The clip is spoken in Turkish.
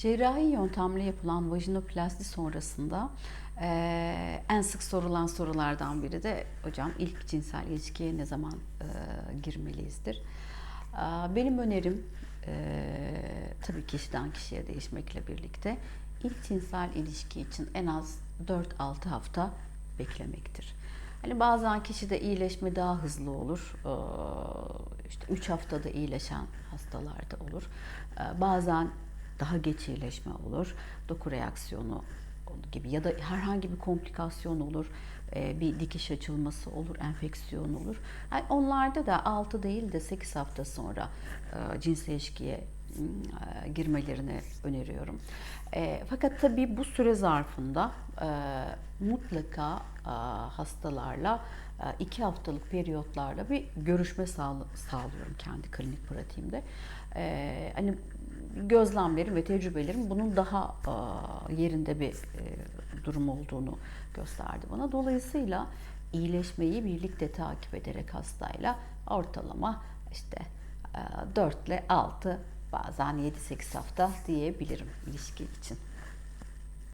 Cerrahi yöntemle yapılan vajinoplasti sonrasında eee, en sık sorulan sorulardan biri de hocam ilk cinsel ilişkiye ne zaman eee, girmeliyizdir? Aa, Benim önerim eee, tabii kişiden kişiye değişmekle birlikte ilk cinsel ilişki için en az 4-6 hafta beklemektir. Hani bazen kişide iyileşme daha hızlı olur. Ee, İşte 3 haftada iyileşen hastalarda olur. Ee, Bazen daha geç iyileşme olur. Doku reaksiyonu gibi ya da herhangi bir komplikasyon olur. Ee, Bir dikiş açılması olur, enfeksiyon olur. Yani onlarda da 6 değil de 8 hafta sonra e, cinsel ilişkiye e, girmelerini öneriyorum. E, fakat tabii bu süre zarfında mutlaka hastalarla e, iki haftalık periyotlarla bir görüşme sağlıyorum kendi klinik pratiğimde. E, hani gözlemlerim ve tecrübelerim bunun daha e, yerinde bir e, durum olduğunu gösterdi bana. Dolayısıyla iyileşmeyi birlikte takip ederek hastayla ortalama işte 4 ile 6 bazen 7-8 hafta diyebilirim ilişki için.